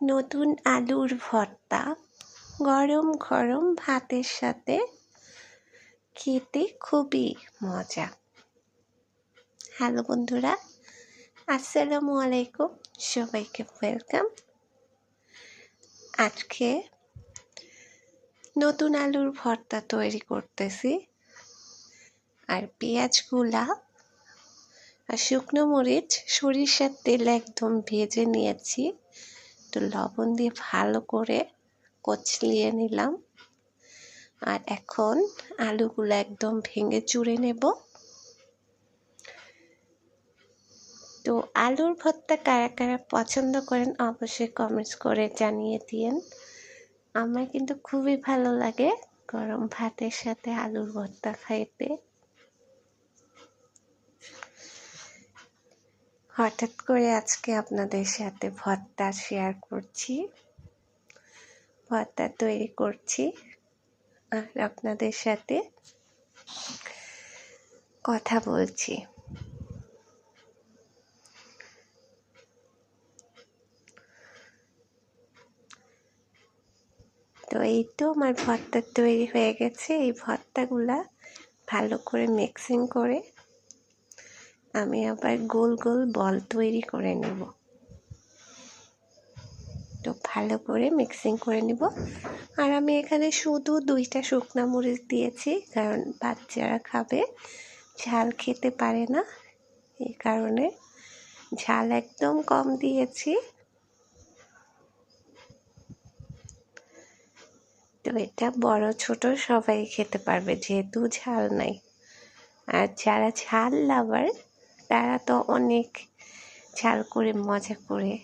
নতুন আলুর ভর্তা গরম গরম ভাতের সাথে খেতে খুবই মজা। হ্যালো বন্ধুরা, আসসালামু আলাইকুম। সবাইকে ওয়েলকাম আজকে নতুন আলুর ভর্তা তৈরি করতেছি। আর পেঁয়াজগুলা আর শুকনো মরিচ, সরিষার তেল একদম ভেজে নিয়েছি। একটু লবণ দিয়ে ভালো করে কচলিয়ে নিলাম। আর এখন আলুগুলো একদম ভেঙে চুড়ে নেব। তো আলুর ভর্তা কারা কারা পছন্দ করেন অবশ্যই কমেন্টস করে জানিয়ে দিয়েন। আমার কিন্তু খুবই ভালো লাগে গরম ভাতের সাথে আলুর ভর্তা খাইতে। হঠাৎ করে আজকে আপনাদের সাথে ভর্তা শেয়ার করছি। ভর্তা তৈরি করছি। আর আপনাদের সাথে কথা বলছি। তো এই তো আমার ভর্তা তৈরি হয়ে গেছে। এই ভর্তাগুলা ভালো করে মিক্সিং করে আমি আবার গোল গোল বল তৈরি করে নেব। তো ভালো করে মিক্সিং করে নিব। আর আমি এখানে শুধু দুইটা শুকনো মরিচ দিয়েছি, কারণ বাচ্চারা খাবে। ঝাল খেতে পারে না, এই কারণে ঝাল একদম কম দিয়েছি। তো এটা বড় ছোট সবাই খেতে পারবে, যেহেতু ঝাল নাই। আর যারা ঝাল লাভার তারা তো অনেক ঝাল করে, মজা করে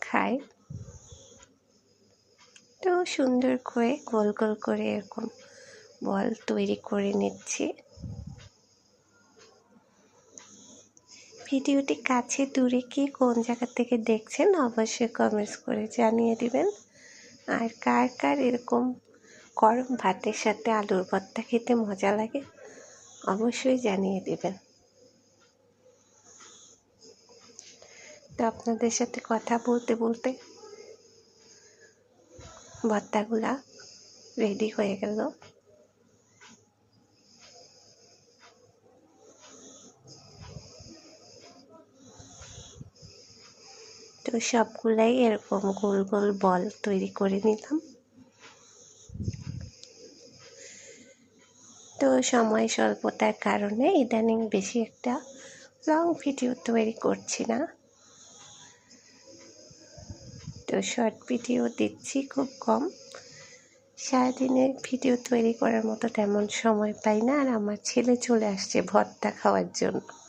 খায়। তো সুন্দর করে গোল গোল করে এরকম বল তৈরি করে নিচ্ছি। ভিডিওটি কাছে দূরে কি কোন জায়গা থেকে দেখছেন অবশ্যই কমেন্টস করে জানিয়ে দিবেন। আর কার কার এরকম গরম ভাতের সাথে আলুর ভর্তা খেতে মজা লাগে অবশ্যই জানিয়ে দেবেন। আপনাদের সাথে কথা বলতে বলতে ভর্তাগুলা রেডি হয়ে গেল। তো সবগুলাই এরকম গোল গোল বল তৈরি করে নিলাম। তো সময় স্বল্পতার কারণে ইদানিং বেশি একটা লং ভিডিও তৈরি করছি না। তো শর্ট ভিডিও দিচ্ছি খুব কম। সারাদিনে ভিডিও তৈরি করার মতো তেমন সময় পাই না। আর আমার ছেলে চলে আসছে ভর্তা খাওয়ার জন্য।